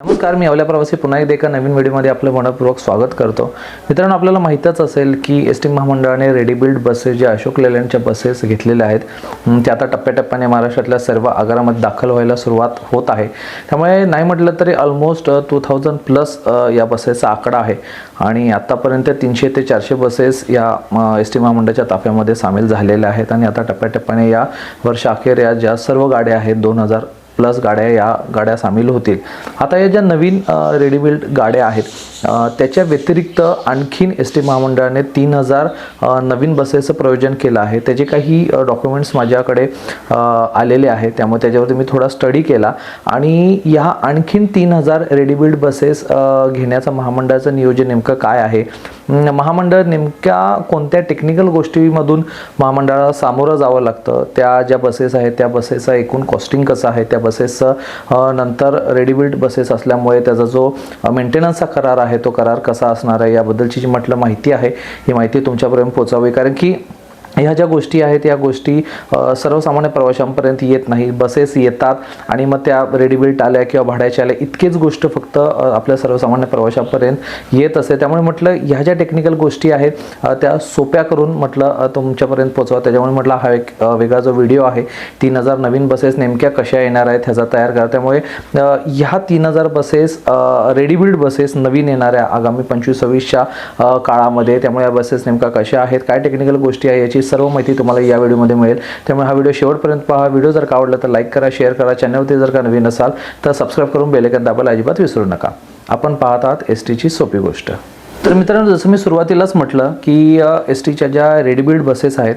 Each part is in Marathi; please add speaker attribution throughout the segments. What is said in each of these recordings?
Speaker 1: नमस्कार मी अवल्या प्रवासी पुन्हा एकदा एका नवीन व्हिडिओमध्ये आपलं मनपूर्वक स्वागत करतो. मित्रांनो आपल्याला माहीतच असेल की एस टी महामंडळाने रेडी बिल्ड बसेस ज्या अशोक लेलँडच्या बसेस घेतलेल्या आहेत त्या आता टप्प्याटप्प्याने महाराष्ट्रातल्या सर्व आगारामध्ये दाखल व्हायला सुरुवात होत आहे. त्यामुळे नाही म्हटलं तरी ऑलमोस्ट टू थाउजंड प्लस या बसेसचा आकडा आहे. आणि आत्तापर्यंत तीनशे ते चारशे बसेस या एस टी महामंडळाच्या ताफ्यामध्ये सामील झालेल्या आहेत. आणि आता टप्प्याटप्प्याने या वर्षाअखेर या ज्या सर्व गाड्या आहेत दोन हजार प्लस गाड्या या गाड्या सामील होतील. आता या ज्या नवीन रेडीमेड गाड्या आहेत त्याच्या व्यतिरिक्त आणखीन एस टी महामंडळाने तीन हजार नवीन बसेसचं प्रयोजन केलं आहे. त्याचे काही डॉक्युमेंट्स माझ्याकडे आलेले आहेत. त्यामुळे त्याच्यावरती मी थोडा स्टडी केला आणि या आणखीन तीन हजार रेडीमेड बसेस घेण्याचं महामंडळाचं नियोजन नेमकं काय आहे महामंडळ नेमक्या कोणत्या टेक्निकल गोष्टीमधून महामंडळाला सामोरं जावं लागतं? त्या ज्या बसेस आहेत त्या बसेसचं एकूण कॉस्टिंग कसं आहे? त्या बसेसचं नंतर रेडीबिल्ड बसेस असल्यामुळे त्याचा जो मेंटेनन्सचा करार आहे तो करार कसा असणार आहे? याबद्दलची जी म्हटलं माहिती आहे ही माहिती तुमच्यापर्यंत पोचावी कारण की ह्या ज्या गोष्टी आहेत या गोष्टी सर्वसामान्य प्रवाशांपर्यंत येत नाही बसेस येतात आणि मग त्या रेडीबिल्ट आल्या किंवा भाड्याच्या आल्या इतकेच गोष्ट फक्त आपल्या सर्वसामान्य प्रवाशांपर्यंत येत असते त्यामुळे म्हटलं ह्या ज्या टेक्निकल गोष्टी आहेत त्या सोप्या करून म्हटलं तुमच्यापर्यंत पोहोचवा. त्याच्यामुळे म्हटलं हा एक वेगळा जो व्हिडिओ आहे तीन हजार नवीन बसेस नेमक्या कशा येणार आहेत ह्याचा तयार करा. त्यामुळे ह्या तीन हजार बसेस रेडीबिल्ड बसेस नवीन येणाऱ्या आगामी पंचवीस सव्वीसच्या काळामध्ये त्यामुळे या बसेस नेमका कशा आहेत काय टेक्निकल गोष्टी आहे याची सर्व माहिती तुम्हाला या व्हिडिओमध्ये मिळेल. त्यामुळे हा व्हिडिओ शेवटपर्यंत पहा. व्हिडिओ जर का आवडला तर लाईक करा शेअर करा. चॅनलवरती जर का नवीन असाल तर सबस्क्राईब करून बेलेकन दाबायला अजिबात विसरू नका. आपण पाहत आहात एस टीची सोपी गोष्ट. तर मित्रांनो जसं मी सुरुवातीलाच म्हटलं की एस टीच्या ज्या रेडीबिल्ड बसेस आहेत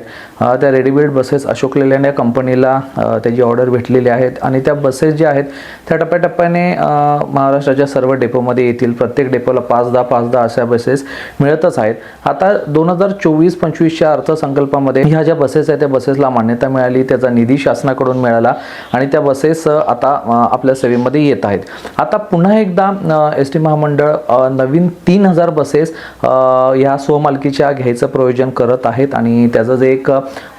Speaker 1: त्या रेडीबिल्ड बसेस अशोक लेलँड या कंपनीला त्याची ऑर्डर भेटलेली आहेत आणि त्या बसेस ज्या आहेत त्या टप्प्याटप्प्याने महाराष्ट्राच्या सर्व डेपोमध्ये येतील. प्रत्येक डेपोला पाच दहा पाच दहा अशा बसेस मिळतच आहेत. आता दोन हजार चोवीस पंचवीसच्या अर्थसंकल्पामध्ये ह्या ज्या बसेस आहेत त्या बसेसला मान्यता मिळाली त्याचा निधी शासनाकडून मिळाला आणि त्या बसेस आता आपल्या सेवेमध्ये येत आहेत. आता पुन्हा एकदा एस टी महामंडळ नवीन तीन हजार बसेस अ, ह्या स्वमालकीच्या घ्यायचं प्रयोजन करत आहेत आणि त्याचं जे एक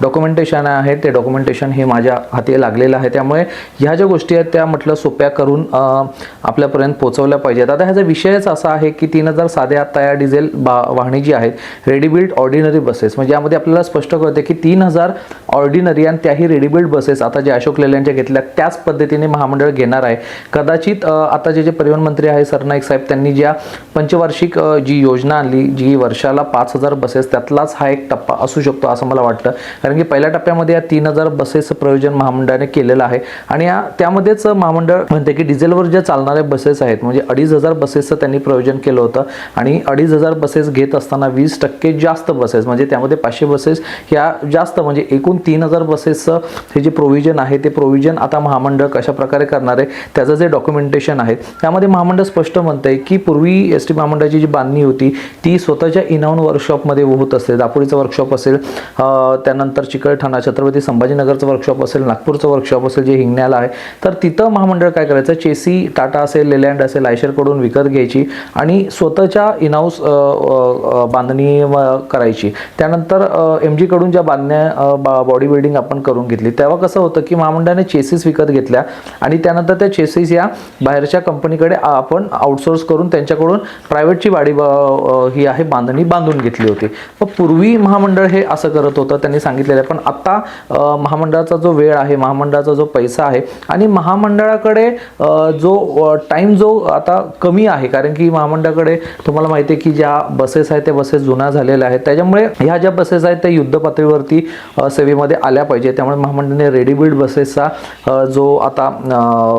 Speaker 1: डॉक्युमेंटेशन आहे ते डॉक्युमेंटेशन हे माझ्या हाती लागलेलं आहे. त्यामुळे ह्या ज्या गोष्टी आहेत त्या म्हटलं सोप्या करून आपल्यापर्यंत पोहोचवल्या पाहिजेत. आता ह्याचा विषयच असा आहे की तीन हजार साध्या तयार डिझेल बा वाहने जी आहेत रेडीबिल्ड ऑर्डिनरी बसेस म्हणजे यामध्ये आपल्याला स्पष्ट कळते की तीन हजार ऑर्डिनरी आणि त्याही रेडीमेड बसेस आता जे अशोक लेल्यांच्या घेतल्या त्याच पद्धतीने महामंडळ घेणार आहे. कदाचित आता जे जे परिवहन मंत्री आहे सरनाईक साहेब त्यांनी ज्या पंचवार्षिक जी योजना आणली जी वर्षाला पाच हजार बसेस त्यातलाच हा एक टप्पा असू शकतो असं मला वाटतं. कारण की पहिल्या टप्प्यामध्ये या तीन हजार बसेसचं प्रयोजन महामंडळाने केलेलं आहे. आणि या त्यामध्येच महामंडळ म्हणते की डिझेलवर ज्या चालणाऱ्या बसेस आहेत म्हणजे अडीच हजार बसेसचं त्यांनी प्रयोजन केलं होतं. आणि अडीच हजार बसेस घेत असताना वीस टक्के जास्त बसेस म्हणजे त्यामध्ये पाचशे बसेस ह्या जास्त म्हणजे एकूण तीन हजार बसेसचं हे जे प्रोव्हिजन आहे ते प्रोव्हिजन आता महामंडळ कशा प्रकारे करणार आहे त्याचं जे डॉक्युमेंटेशन आहे त्यामध्ये महामंडळ स्पष्ट म्हणतंय की पूर्वी एस टी महामंडळाची जी बांधणी होती ती स्वतःच्या इनाऊन वर्कशॉपमध्ये होत असते दापोलीचं वर्कशॉप असेल त्यानंतर चिकलठाणा छत्रपती संभाजीनगरचं वर्कशॉप असेल नागपूरचं वर्कशॉप असेल जे हिंगण्याला आहे तर तिथं महामंडळ काय करायचं चेसी टाटा असेल लेलँड असेल आयशरकडून विकत घ्यायची आणि स्वतःच्या इनहाऊस बांधणी करायची. त्यानंतर एम जीकडून ज्या बांधण्या बॉडी बिल्डिंग आपण करून घेतली. तेव्हा कसं होतं की महामंडळाने चेसीस विकत घेतल्या आणि त्यानंतर त्या चेसीस या बाहेरच्या कंपनीकडे आपण आउटसोर्स करून त्यांच्याकडून प्रायव्हेटची वाडी ही आहे बांधणी बांधून घेतली होती. मग पूर्वी महामंडळ हे असं करत होतं त्यांनी सांगितलेलं आहे. पण आता महामंडळाचा जो वेळ आहे महामंडळाचा जो पैसा आहे आणि महामंडळाकडे जो टाईम जो आता कमी आहे कारण की महामंडळाकडे तुम्हाला माहिती आहे की ज्या बसेस आहेत त्या बसेस जुन्या झालेल्या आहेत. त्याच्यामुळे ह्या ज्या बसेस आहेत त्या युद्ध पातळीवरती सेवेमध्ये सेवेमध्ये आल्या पाहिजे. त्यामुळे महामंडळाने रेडीबिल्ड बसेसचा जो आता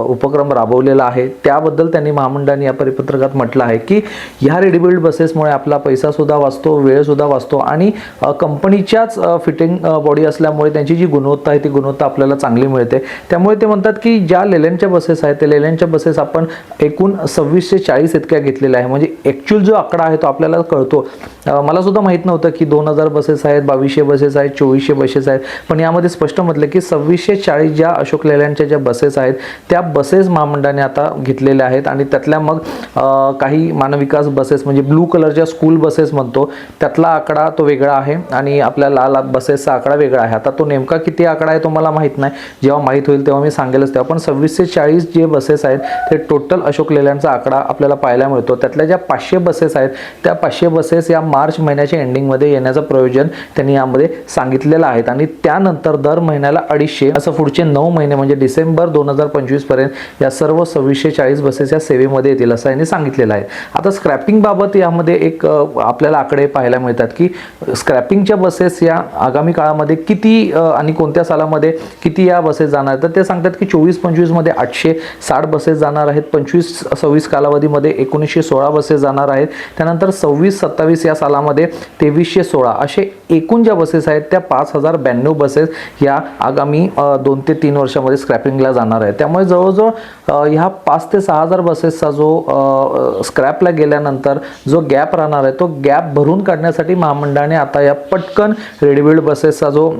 Speaker 1: उपक्रम राबवलेला आहे त्याबद्दल त्यांनी महामंडळाने या परिपत्रकात म्हटलं आहे की ह्या रेडीबिल्ड बसेसमुळे आपला पैसासुद्धा वाचतो वेळसुद्धा वाचतो आणि कंपनीच्याच फिटिंग बॉडी असल्यामुळे त्यांची जी गुणवत्ता आहे ती गुणवत्ता आपल्याला चांगली मिळते. त्यामुळे ते म्हणतात की ज्या लेलँडच्या बसेस आहेत त्या लेलँडच्या बसेस आपण एकूण सव्वीसशे चाळीस इतक्या घेतलेल्या आहे म्हणजे ॲक्च्युअल जो आकडा आहे तो आपल्याला कळतो. मला सुद्धा माहीत नव्हतं की दोन हजार बसेस आहेत बावीसशे बसेस आहेत चोवीसशे बसेस आहेत. पण यामध्ये स्पष्ट म्हटलं की सव्वीसशे चाळीस ज्या अशोक लेल्यांच्या ज्या बसेस आहेत त्या बसेस महामंडळाने आता घेतलेल्या आहेत आणि त्यातल्या मग काही मानविकास बसेस म्हणजे ब्लू कलरच्या स्कूल बसेस म्हणतो त्यातला आकडा तो वेगळा आहे आणि आपल्या लाल बसेसचा आकडा वेगळा आहे. आता तो नेमका किती आकडा आहे तो मला माहीत नाही. जेव्हा माहीत होईल तेव्हा मी सांगेलच तेव्हा. पण सव्वीसशे चाळीस जे बसेस आहेत ते टोटल अशोक लेल्यांचा आकडा आपल्याला पाहायला मिळतो. त्यातल्या ज्या पाचशे बसेस आहेत त्या पाचशे बसेस या मार्च महिन्याच्या एंडिंगमध्ये येण्याचं प्रयोजन त्यांनी यामध्ये सांगितलेलं आहे. आणि त्यानंतर दर महिन्याला अडीचशे असं पुढचे नऊ महिने म्हणजे डिसेंबर दोन हजार पंचवीसपर्यंत या सर्व सव्वीसशे चाळीस बसेस या सेवेमध्ये येतील असं यांनी सांगितलेलं आहे. आता स्क्रॅपिंग बाबत यामध्ये एक आपल्याला आकडे पाहायला मिळतात की स्क्रॅपिंगच्या बसेस या आगामी काळामध्ये किती आणि कोणत्या सालामध्ये किती या बसेस जाणार? तर ते सांगतात की चोवीस पंचवीसमध्ये आठशे साठ बसेस जाणार आहेत पंचवीस सव्वीस कालावधीमध्ये एकोणीसशे सोळा बसेस जाणार आहेत त्यानंतर सव्वीस सत्तावीस या सालामध्ये तेवीसशे सोळा असे एकूण ज्या बसेस आहेत त्या पाच हजार ब्याण्णव बसेस या आगामी दोन ते तीन वर्षामध्ये स्क्रॅपिंगला जाणार आहे त्यामुळे जवळजवळ ह्या पाच ते सहा हजार बसेसचा जो स्क्रॅपला गेल्यानंतर जो गॅप राहणार आहे तो गॅप भरून काढण्यासाठी महामंडळाने आता या पटकन रेडीमेड बसेसचा जो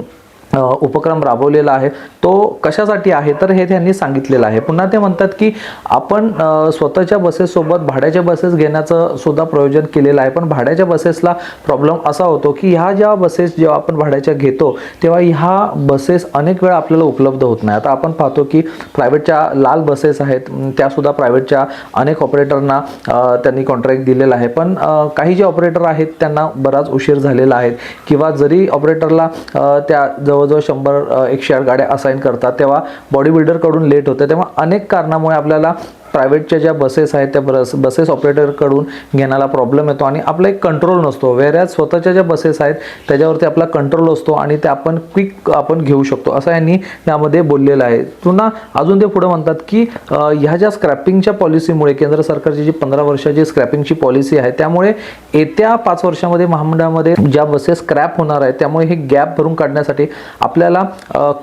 Speaker 1: उपक्रम राबवलेला आहे. तो कशासाठी आहे? तर हे त्यांनी सांगितलेलं आहे. पुन्हा ते म्हणतात की आपण स्वतःच्या बसेससोबत भाड्याच्या बसेस घेण्याचं सुद्धा प्रयोजन केलेलं आहे. पण भाड्याच्या बसेसला प्रॉब्लेम असा होतो की ह्या ज्या बसेस जेव्हा आपण भाड्याच्या घेतो तेव्हा ह्या बसेस अनेक वेळा आपल्याला उपलब्ध होत नाही. आता आपण पाहतो की प्रायव्हेटच्या लाल बसेस आहेत. त्यासुद्धा प्रायव्हेटच्या अनेक ऑपरेटरना त्यांनी कॉन्ट्रॅक्ट दिलेला आहे. पण काही जे ऑपरेटर आहेत त्यांना बराच उशीर झालेला आहे. किंवा जरी ऑपरेटरला त्या जवळ जवळजवळ शंभर एकशे आठ गाड्या असाइन करतात तेव्हा बॉडी बिल्डरकडून लेट होतं. तेव्हा अनेक कारणामुळे आपल्याला प्रायव्हेटच्या ज्या बसेस आहेत त्या बस बसेस ऑपरेटरकडून घेण्याला प्रॉब्लेम येतो आणि आपला एक कंट्रोल नसतो. वेऱ्याच स्वतःच्या ज्या बसेस आहेत त्याच्यावरती आपला कंट्रोल असतो आणि ते आपण क्विक आपण घेऊ शकतो. असं यांनी यामध्ये बोललेलं आहे. पुन्हा अजून ते पुढे म्हणतात की ह्या ज्या स्क्रॅपिंगच्या पॉलिसीमुळे केंद्र सरकारची जी पंधरा वर्षाची स्क्रॅपिंगची पॉलिसी आहे त्यामुळे येत्या पाच वर्षामध्ये महामंडळामध्ये ज्या बसेस स्क्रॅप होणार आहेत त्यामुळे हे गॅप भरून काढण्यासाठी आपल्याला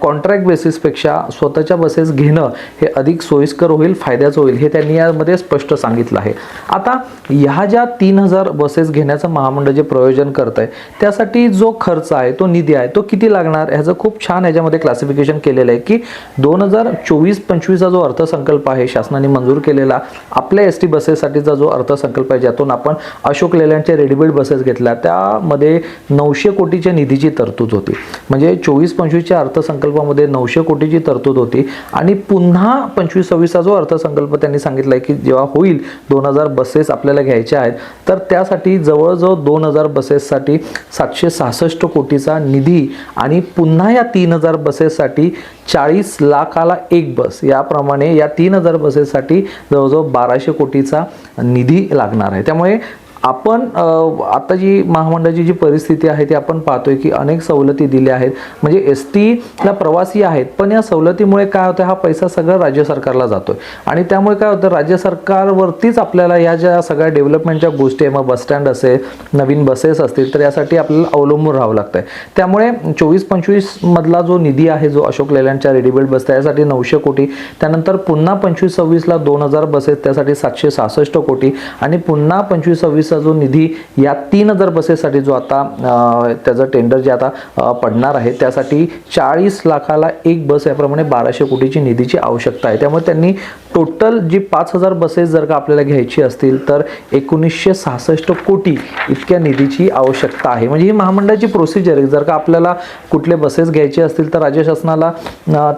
Speaker 1: कॉन्ट्रॅक्ट बेसिसपेक्षा स्वतःच्या बसेस घेणं हे अधिक सोयीस्कर होईल फायद्याचं होईल. हे त्यांनी यामध्ये स्पष्ट सांगितलं आहे. आता ह्या ज्या तीन हजार बसेस घेण्याचं महामंडळ जे प्रयोजन करत आहे त्यासाठी जो खर्च आहे तो निधी आहे तो किती लागणार? ह्याचं खूप छान ह्याच्यामध्ये क्लासिफिकेशन केलेलं आहे की दोन हजार चोवीस पंचवीसचा जो अर्थसंकल्प आहे शासनाने मंजूर केलेला आपल्या एस टी बसेससाठीचा जो अर्थसंकल्प आहे ज्यातून आपण अशोक लेलँडच्या रेडीमेड बसेस घेतल्या त्यामध्ये नऊशे कोटीच्या निधीची तरतूद होती. म्हणजे चोवीस पंचवीसच्या अर्थसंकल्पामध्ये नऊशे कोटीची तरतूद होती आणि पुन्हा पंचवीस सव्वीसचा जो अर्थसंकल्प त्यांनी त्यांनी सांगितलं आहे की जेव्हा होईल दोन हजार बसेस आपल्याला घ्यायच्या आहेत तर त्यासाठी जवळजवळ दोन हजार बसेससाठी सातशे सहासष्ट कोटीचा निधी आणि पुन्हा या तीन हजार बसेससाठी चाळीस लाखाला एक बस. याप्रमाणे या तीन हजार बसेससाठी जवळजवळ बाराशे कोटीचा निधी लागणार आहे. त्यामुळे आपण आता जी महामंडळाची जी परिस्थिती आहे ती आपण पाहतोय की अनेक सवलती दिल्या आहेत. म्हणजे एस टीला प्रवासी आहेत पण या सवलतीमुळे काय होतं हा पैसा सगळा राज्य सरकारला जातोय. आणि त्यामुळे काय होतं राज्य सरकारवरतीच आपल्याला या ज्या सगळ्या डेव्हलपमेंटच्या गोष्टी आहे मग बसस्टँड असेल नवीन बसेस असतील तर यासाठी आपल्याला अवलंबून राहावं लागतंय. त्यामुळे चोवीस पंचवीसमधला जो निधी आहे जो अशोक लेलँडच्या रेडीमेड बस त्यासाठी नऊशे कोटी. त्यानंतर पुन्हा पंचवीस सव्वीसला दोन हजार बसेस त्यासाठी सातशे सहासष्ट कोटी. आणि पुन्हा पंचवीस सव्वीस सव्वीसचा जो निधी या तीन हजार बसेससाठी जो आता त्याचं टेंडर जे आता पडणार आहे त्यासाठी चाळीस लाखाला एक बस याप्रमाणे बाराशे कोटीची निधीची आवश्यकता आहे. त्यामुळे त्यांनी टोटल जी पाच हजार बसेस जर का आपल्याला घ्यायची असतील तर एकोणीसशे सहासष्ट कोटी इतक्या निधीची आवश्यकता आहे. म्हणजे ही महामंडळाची प्रोसिजर आहे. जर का आपल्याला कुठले बसेस घ्यायचे असतील तर राज्य शासनाला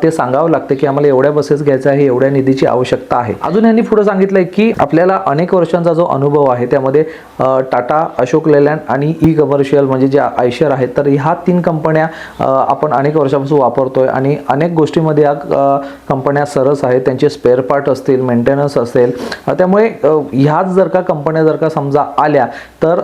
Speaker 1: ते सांगावं लागतं की आम्हाला एवढ्या बसेस घ्यायच्या आहे एवढ्या निधीची आवश्यकता आहे. अजून यांनी पुढे सांगितलंय की आपल्याला अनेक वर्षांचा जो अनुभव आहे त्यामध्ये टाटा अशोक लेलँड आणि ई कमर्शियल म्हणजे जे आयशर आहेत तर ह्या तीन कंपन्या आपण अनेक वर्षापासून आहे आणि अनेक गोष्टीमध्ये या कंपन्या सरस आहेत. त्यांचे स्पेअर पार्ट असतील मेंटेनन्स असेल. त्यामुळे ह्याच जर का कंपन्या जर का समजा आल्या तर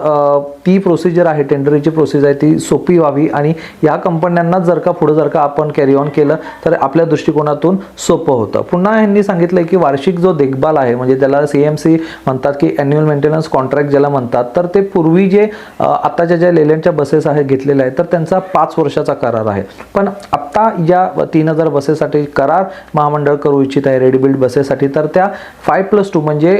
Speaker 1: ती प्रोसिजर आहे टेंडरीची प्रोसिजर आहे ती सोपी व्हावी आणि या कंपन्यांना जर का पुढे जर का आपण कॅरी ऑन केलं तर आपल्या दृष्टिकोनातून सोपं होतं. पुन्हा यांनी सांगितलं की वार्षिक जो देखभाल आहे म्हणजे त्याला सी एम सी म्हणतात की ॲन्युअल मेंटेनन्स कॉन्ट्रॅक्ट ज्याला म्हणतात तर ते पूर्वी जे आत्ताच्या ज्या लेलँडच्या बसेस आहेत घेतलेल्या आहेत तर त्यांचा पाच वर्षाचा करार आहे. पण आता या तीन हजार बसेससाठी करार महामंडळ करू इच्छित आहे रेडीबिल्ड बसेसाठी बसेससाठी तर त्या फाय प्लस टू म्हणजे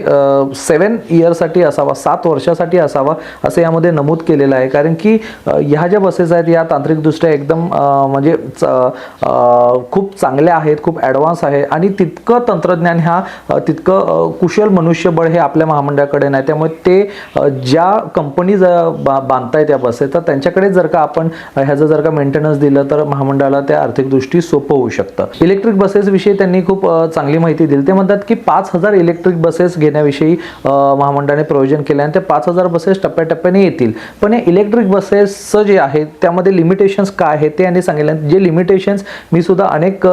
Speaker 1: सेवन इयरसाठी असावा सात वर्षासाठी असावा असं यामध्ये नमूद केलेलं आहे. कारण की ह्या ज्या बसेस आहेत या तांत्रिकदृष्ट्या एकदम म्हणजे च- खूप चांगल्या आहेत खूप ॲडव्हान्स आहे. आणि तितकं तंत्रज्ञान ह्या तितकं कुशल मनुष्यबळ हे आपल्या महामंडळाकडे नाही. त्यामुळे ते ज्या कंपनीज बा त्या बसेस तर त्यांच्याकडे जर का आपण ह्याचं जर का मेंटेनन्स दिलं तर महामंडळाला त्या आर्थिक दृष्टी सोपं होऊ शकतं. इलेक्ट्रिक बसेसविषयी त्यांनी खूप चांगली माहिती दिली. ते म्हणतात की पाच हजार इलेक्ट्रिक बसेस घेण्याविषयी महामंडळाने प्रयोजन केलं आणि ते पाच हजार बसेस टप्प्याटप्प्याने येतील. पण या इलेक्ट्रिक बसेसचं जे आहे त्यामध्ये लिमिटेशन्स काय आहे ते यांनी सांगितलं. जे लिमिटेशन्स मी सुद्धा अनेक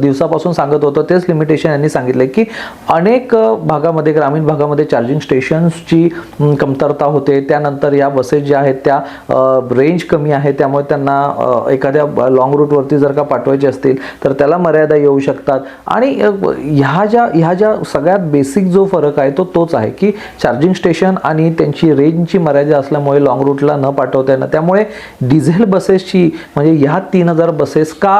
Speaker 1: दिवसापासून सांगत होतो तेच लिमिटेशन यांनी सांगितले की अनेक भागामध्ये ग्रामीण भागामध्ये चार्जिंग स्टेशन्सची कमतरता होते. त्यानंतर या बसेस ज्या आहेत त्या रेंज कमी आहे. त्यामुळे त्यांना एखाद्या एखाद्या लॉंग रूटवरती जर का पाठवायचे असतील तर त्याला मर्यादा येऊ शकतात. आणि ह्या ज्या ह्या ज्या सगळ्यात बेसिक जो फरक आहे तो तोच आहे की चार्जिंग स्टेशन आणि त्यांची रेंजची मर्यादा असल्यामुळे लाँग रूटला न पाठवता येणं. त्यामुळे डिझेल बसेसची म्हणजे ह्या तीन हजार बसेस का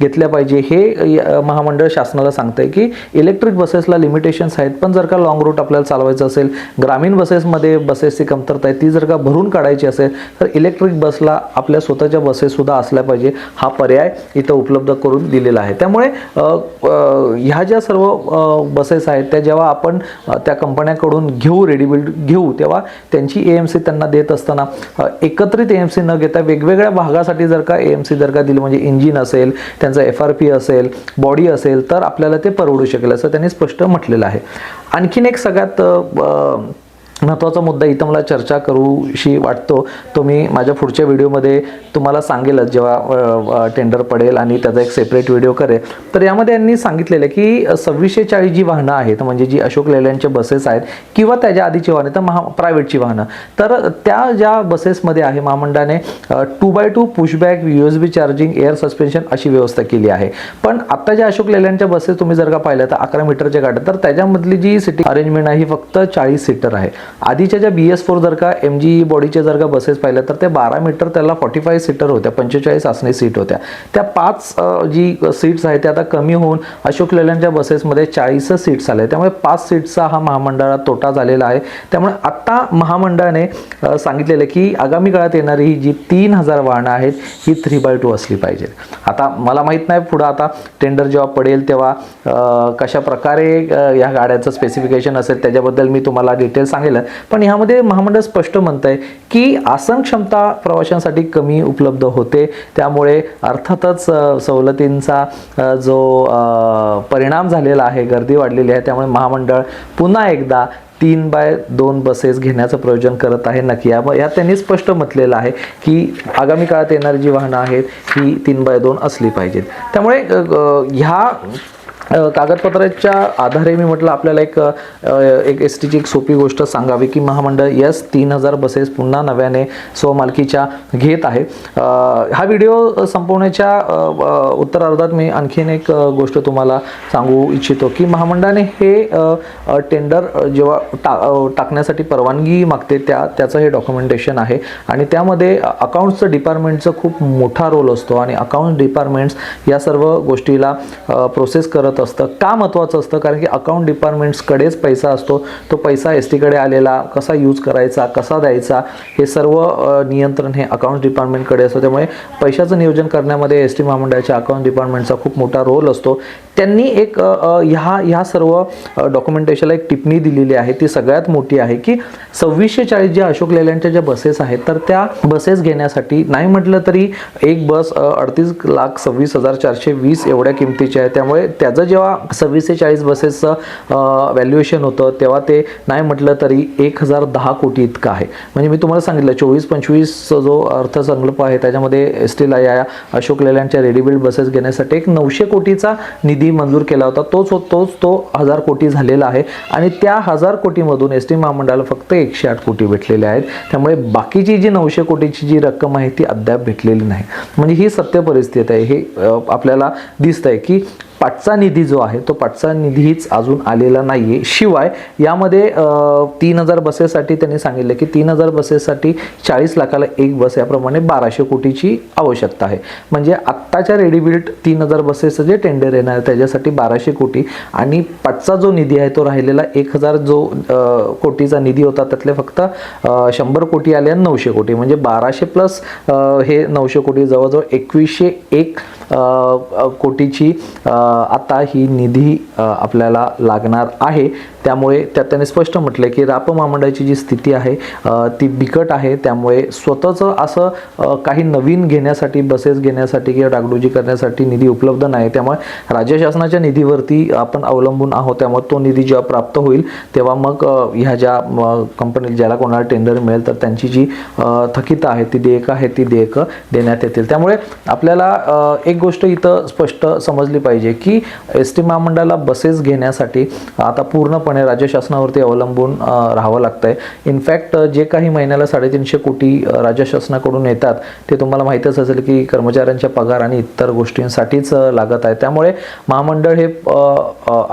Speaker 1: घेतल्या पाहिजे हे महामंडळ शासनाला सांगतंय की इलेक्ट्रिक बसेसला लिमिटेशन्स आहेत पण जर का लाँग रूट आपल्याला चालवायचं असेल ग्रामीण बसेसमध्ये बसेसची कमतरता आहे ती जर का भरून काढायची असेल तर इलेक्ट्रिक बसला आपल्या स्वतःच्या बसेससुद्धा असल्या पाहिजे. हा पर्याय इथं उपलब्ध करून दिलेला आहे. त्यामुळे ह्या ज्या सर्व बसेस आहेत त्या जेव्हा आपण त्या कंपन्याकडून घेऊ रेडीबिल्ड घेऊ तेव्हा त्यांची ए एम सी त्यांना देत असताना एकत्रित ए एम सी न घेता वेगवेगळ्या भागासाठी जर का ए एम सी जर का दिलं म्हणजे इंजिन असेल त्यांचा एफ आर पी असेल बॉडी असेल तर आपल्याला ते परवडू शकेल असं त्यांनी स्पष्ट म्हटलेलं आहे. आणखीन एक सगळ्यात महत्त्वाचा मुद्दा इथं मला चर्चा करूशी वाटतो. तो मी माझ्या पुढच्या व्हिडिओमध्ये तुम्हाला सांगेलच जेव्हा टेंडर पडेल आणि त्याचा एक सेपरेट व्हिडिओ करेल. तर यामध्ये यांनी सांगितलेलं आहे की सव्वीसशे चाळीस जी वाहनं आहेत म्हणजे जी अशोक लेलँडच्या बसेस आहेत किंवा त्याच्या आधीची वाहनं तर महा प्रायव्हेटची वाहनं. तर त्या ज्या बसेसमध्ये आहे महामंडळाने two by two pushback U S B charging air suspension अशी व्यवस्था केली आहे. पण आता ज्या अशोक लेलँडच्या बसेस तुम्ही जर का पाहिल्या तर अकरा मीटरच्या गाड्या तर त्याच्यामधली जी सिटिंग अरेंजमेंट आहे ही फक्त चाळीस सीटर आहे. आधीच्या ज्या बी एस फोर जर का एम जी बॉडीच्या जर का बसेस पाहिल्या तर त्या बारा मीटर त्याला फॉर्टी फाय सीटर होत्या पंचेचाळीस आसनी सीट होत्या. त्या पाच जी सीट्स आहेत त्या आता कमी होऊन अशोक लेलँडच्या बसेसमध्ये चाळीस सीट्स आले. त्यामुळे पाच सीट्सचा हा महामंडळात तोटा झालेला आहे. त्यामुळे आत्ता महामंडळाने सांगितलेलं की आगामी काळात येणारी ही जी तीन हजार वाहनं आहेत ही थ्री बाय टू असली पाहिजेत. आता मला माहीत नाही पुढं आता टेंडर जेव्हा पडेल तेव्हा कशा प्रकारे या गाड्याचं स्पेसिफिकेशन असेल त्याच्याबद्दल मी तुम्हाला डिटेल सांगेल पण ह्यामध्ये महामंडळ स्पष्ट म्हणत आहे की आसन क्षमता प्रवाशांसाठी कमी उपलब्ध होते. त्यामुळे अर्थातच सवलतींचा जो परिणाम झालेला आहे गर्दी वाढलेली आहे त्यामुळे महामंडळ पुन्हा एकदा तीन बाय दोन बसेस घेण्याचं प्रयोजन करत आहे नक्की. या यात त्यांनी स्पष्ट म्हटलेलं आहे की आगामी काळात येणारी जी वाहनं आहेत ही तीन बाय दोन असली पाहिजेत. त्यामुळे ह्या कागदपत्राच्या आधारे मी म्हटलं आपल्याला एक एक एस टीची एक सोपी गोष्ट सांगावी की महामंडळ यस तीन हजार बसेस पुन्हा नव्याने स्वमालकीच्या घेत आहे. हा व्हिडिओ संपवण्याच्या उत्तरार्धात मी आणखीन एक गोष्ट तुम्हाला सांगू इच्छितो की महामंडळाने हे टेंडर जेव्हा टा टाकण्यासाठी परवानगी मागते त्या त्याचं हे डॉक्युमेंटेशन आहे. आणि त्यामध्ये अकाउंट्सचं डिपार्टमेंटचं खूप मोठा रोल असतो आणि अकाउंट डिपार्टमेंट्स या सर्व गोष्टीला प्रोसेस करत असतं. का महत्त्वाचं असतं? कारण की अकाउंट डिपार्टमेंट्सकडेच पैसा असतो. तो पैसा एस टीकडे आलेला कसा यूज करायचा कसा द्यायचा हे सर्व नियंत्रण हे अकाउंट डिपार्टमेंटकडे असतं. त्यामुळे पैशाचं नियोजन करण्यामध्ये एस टी महामंडळाच्या अकाउंट डिपार्टमेंटचा खूप मोठा रोल असतो. त्यांनी एक ह्या ह्या सर्व डॉक्युमेंटेशनला एक टिप्पणी दिलेली आहे. ती सगळ्यात मोठी आहे की सव्वीसशे चाळीस ज्या अशोक लेलँडच्या ज्या बसेस आहेत तर त्या बसेस घेण्यासाठी नाही म्हटलं तरी एक बस अडतीस लाख सव्वीस हजार चारशे वीस एवढ्या किमतीची आहे. त्यामुळे त्याचं जेव्हा सव्वीस ते चाळीस बसेसचं व्हॅल्युएशन होतं तेव्हा ते नाही म्हटलं तरी एक हजार दहा कोटी इतकं आहे. म्हणजे मी तुम्हाला सांगितलं चोवीस पंचवीस जो अर्थसंकल्प आहे त्याच्यामध्ये एस टीला या अशोक लेलँडच्या रेडीबिल्ड बसेस घेण्यासाठी एक नऊशे कोटीचा निधी मंजूर केला होता. तोच हो-, तोच तो हजार कोटी झालेला आहे. आणि त्या हजार कोटीमधून एस टी महामंडळाला फक्त एकशे आठ कोटी भेटलेले आहेत. त्यामुळे बाकीची जी नऊशे कोटीची जी रक्कम आहे ती अद्याप भेटलेली नाही. म्हणजे ही सत्य परिस्थिती आहे. हे आपल्याला दिसत आहे की पाठचा निधी जो आहे तो पाठचा निधीच अजून आलेला नाही आहे शिवाय यामध्ये तीन हजार बसेससाठी त्यांनी सांगितलं की तीन हजार बसेससाठी चाळीस लाखाला एक बस याप्रमाणे बाराशे कोटीची आवश्यकता आहे. म्हणजे आत्ताच्या रेडीबिल्ट तीन हजार बसेसचं जे टेंडर येणार आहे त्याच्यासाठी बाराशे कोटी आणि पाठचा जो निधी आहे तो राहिलेला एक हजार जो कोटीचा निधी होता त्यातले फक्त शंभर कोटी आले आणि नऊशे कोटी. म्हणजे बाराशे प्लस हे नऊशे कोटी जवळजवळ एकवीसशे एक कोटीची आता ही निधी आपल्याला लागणार आहे. त्यामुळे त्यात त्याने स्पष्ट म्हटलं की राप महामंडळाची जी स्थिती आहे ती बिकट आहे. त्यामुळे स्वतःचं असं काही नवीन घेण्यासाठी बसेस घेण्यासाठी किंवा डागडुजी करण्यासाठी निधी उपलब्ध नाही. त्यामुळे राज्य शासनाच्या निधीवरती आपण अवलंबून आहोत. त्यामुळे तो निधी जेव्हा प्राप्त होईल तेव्हा मग ह्या ज्या कंपनी ज्याला कोणाला टेंडर मिळेल तर त्यांची जी अ, आहे ती देयकं आहे ती देयकं देण्यात येतील. त्यामुळे आपल्याला एक एक गोष्ट इथं स्पष्ट समजली पाहिजे की एस टी महामंडळाला बसेस घेण्यासाठी आता पूर्णपणे राज्य शासनावरती अवलंबून राहावं राहावं लागतंय. इनफॅक्ट जे काही महिन्याला साडेतीनशे कोटी राज्य शासनाकडून येतात ते तुम्हाला माहीतच असेल की कर्मचाऱ्यांच्या पगार आणि इतर गोष्टींसाठीच लागत आहे. त्यामुळे महामंडळ हे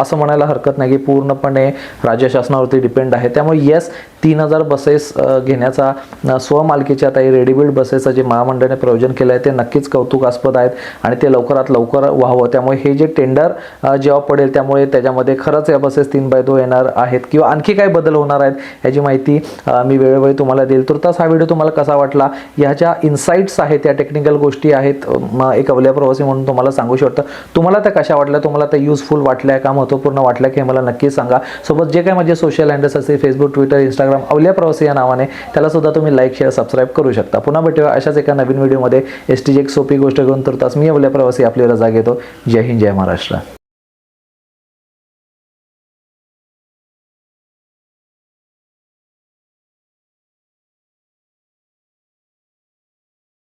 Speaker 1: असं म्हणायला हरकत नाही की पूर्णपणे राज्य शासनावरती डिपेंड आहे. त्यामुळे येस तीन हजार बसेस घेण्याचा स्वमालकीच्या आता रेडीमेड बसेसचं जे महामंडळाने प्रयोजन केलं आहे ते नक्कीच कौतुकास्पद आहेत. आणि ते लवकरात लवकर व्हावं. त्यामुळे हे जे टेंडर जेव्हा पडेल त्यामुळे त्याच्यामध्ये खरंच या बसेस तीन बाय दो येणार आहेत. किंवा आणखी काय बदल होणार आहेत याची माहिती मी वेळोवेळी तुम्हाला देईल. तुर्तास हा व्हिडिओ तुम्हाला कसा वाटला? ह्या ज्या इन्साईट्स आहेत या टेक्निकल गोष्टी आहेत एक अवल्या प्रवासी म्हणून तुम्हाला सांगू शकतो. तुम्हाला त्या कशा वाटल्या? तुम्हाला त्या युजफुल वाटल्या का? महत्त्वपूर्ण वाटल्या की हे मला नक्की सांगा. सोबत जे काही माझे सोशल हँडल्स असतील फेसबुक ट्विटर इंस्टाग्राम अवल्या प्रवासी या नावाने त्याला सुद्धा तुम्ही लाईक शेअर सबस्क्राईब करू शकता. पुन्हा भेटूया अशाच एका नवीन व्हिडिओमध्ये एस टी एक सोपी गोष्ट घेऊन तुर्तास मी अवल्या प्रवासी आपली रजा घेतो जय हिंद जय महाराष्ट्र.